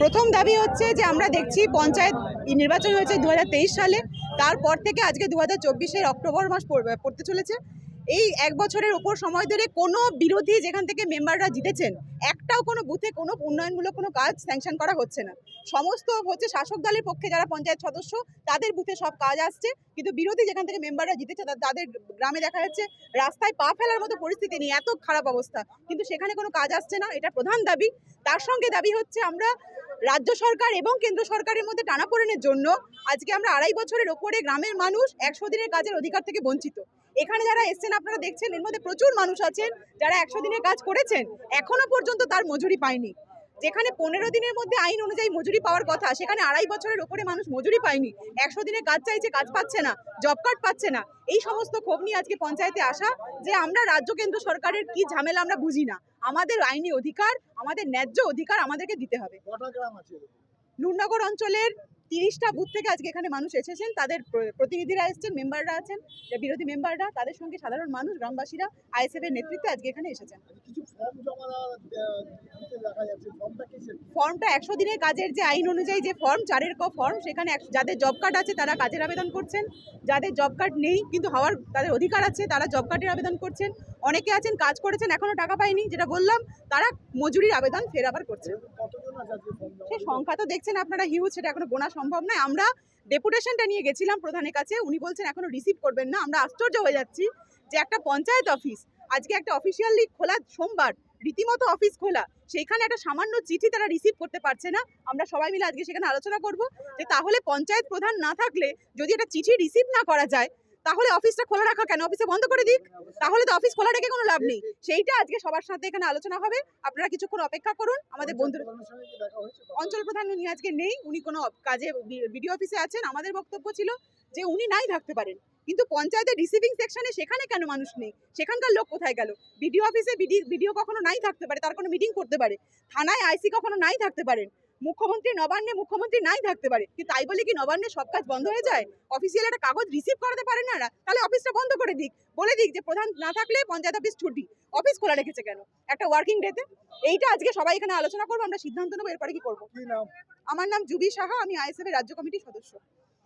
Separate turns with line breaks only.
প্রথম দাবি হচ্ছে যে আমরা দেখছি পঞ্চায়েত নির্বাচন হয়েছে দু হাজার তেইশ সালে, তারপর থেকে আজকে দু হাজার অক্টোবর মাস পড়- পড়তে চলেছে। এই এক বছরের ওপর সময় ধরে কোনো বিরোধী যেখান থেকে মেম্বাররা জিতেছেন, একটাও কোনো বুথে কোনো উন্নয়নমূলক কোনো কাজ স্যাংশন করা হচ্ছে না। সমস্ত হচ্ছে শাসক দলের পক্ষে যারা পঞ্চায়েত সদস্য, তাদের বুথে সব কাজ আসছে, কিন্তু বিরোধী যেখান থেকে মেম্বাররা জিতেছে তাদের গ্রামে দেখা যাচ্ছে রাস্তায় পা ফেলার মতো পরিস্থিতি নেই এত খারাপ অবস্থা। কিন্তু সেখানে কোনো কাজ আসছে না, এটা প্রধান দাবি। তার সঙ্গে দাবি হচ্ছে আমরা রাজ্য সরকার এবং কেন্দ্র সরকারের মধ্যে টানাপোড়েনের জন্য আজকে আমরা আড়াই বছরের ওপরে গ্রামের মানুষ একশো দিনের কাজের অধিকার থেকে বঞ্চিত। এখানে যারা এসছেন আপনারা দেখছেন, এর মধ্যে প্রচুর মানুষ আছেন যারা একশো দিনের কাজ করেছেন, এখনও পর্যন্ত তার মজুরি পায়নি। যেখানে পনেরো দিনের মধ্যে আইন অনুযায়ী মজুরি পাওয়ার কথা সেখানে আড়াই বছরের ওপরে মানুষ মজুরি পায়নি। একশো দিনে কাজ চাইছে কাজ পাচ্ছে না জব কার্ড পাচ্ছে না। এই সমস্ত ক্ষোভ নিয়ে আজকে পঞ্চায়েতে আসা যে আমরা রাজ্য কেন্দ্র সরকারের কি ঝামেলা আমরা বুঝি না। আমাদের আইনি অধিকার আমাদের ন্যায্য অধিকার আমাদেরকে দিতে হবে। নুরনগর অঞ্চলের তিরিশটা বুথ থেকে আজকে এখানে মানুষ এসেছেন। তাদের প্রতিনিধিরা এসেছেন মেম্বাররা আছেন বিরোধী মেম্বাররা। তাদের সঙ্গে সাধারণ মানুষ গ্রামবাসীরা আইএসএফ এর নেতৃত্বে আজকে এখানে এসেছেন
কিছু ফর্ম জমা দেওয়া- দে- দিতে দেখা যাচ্ছে ফর্মটা
একশো দিনের কাজের যে আইন অনুযায়ী যে ফর্ম, চারের ক ফর্ম, সেখানে যাদের জব কার্ড আছে তারা কাজের আবেদন করছেন। যাদের জব কার্ড নেই কিন্তু হওয়ার তাদের অধিকার আছে, তারা জব কার্ডের আবেদন করছেন। অনেকে আছেন, কাজ করেছেন এখনও টাকা পায়নি। যেটা বললাম, তারা মজুরির আবেদন ফের আবার করছেন সে সংখ্যা তো দেখছেন আপনারা হিউজ সেটা এখনও গোনা সম্ভব নয়। আমরা ডেপুটেশনটা নিয়ে গেছিলাম প্রধানের কাছে, উনি বলছেন, এখনও রিসিভ করবেন না, আমরা আশ্চর্য হয়ে যাচ্ছি যে একটা পঞ্চায়েত অফিস আজকে একটা অফিসিয়ালি খোলা সোমবার রীতিমতো অফিস খোলা, সেইখানে একটা সামান্য চিঠি তারা রিসিভ করতে পারছে না। আমরা সবাই মিলে আজকে সেখানে আলোচনা করব যে তাহলে পঞ্চায়েত প্রধান না থাকলে যদি একটা চিঠি রিসিভ না করা যায়, তাহলে অফিসটা খোলা রাখা কেন? অফিসে বন্ধ করে দিক। তাহলে তো অফিস খোলা রেখে কোনো লাভ নেই। সেইটা আজকে সবার সাথে এখানে আলোচনা হবে। আপনারা কিছুক্ষণ অপেক্ষা করুন। আমাদের বন্ধুরা? অঞ্চল প্রধান উনি আজকে নেই। উনি কোনো কাজে বিডিও অফিসে আছেন। আমাদের বক্তব্য ছিল যে উনি নাই থাকতে পারেন। কিন্তু পঞ্চায়েতের রিসিভিং সেকশনে সেখানে কেন মানুষ নেই? সেখানকার লোক কোথায় গেল? বিডিও অফিসে বিডি বিডিও কখনো নাই থাকতে পারে তার কোনো মিটিং করতে পারে। থানায় আইসি কখনো নাই থাকতে পারেন মুখ্যমন্ত্রী নবান্নে মুখ্যমন্ত্রী নাই থাকতে পারে। কিন্তু তাই বলে কি নবান্নে সব কাজ বন্ধ হয়ে যায়? অফিসিয়াল একটা কাগজ রিসিভ করাতে পারেন না? তাহলে অফিসটা বন্ধ করে দিক। বলে দিক যে প্রধান না থাকলে পঞ্চায়েত অফিস ছুটি। অফিস খোলা রেখেছে কেন? একটা ওয়ার্কিং ডেতে এইটা আজকে সবাই এখানে আলোচনা করব আমরা সিদ্ধান্ত নেব এরপরে কি করব? আমার নাম জুবি সাহা আমি আইএসএফ এর রাজ্য কমিটির সদস্য।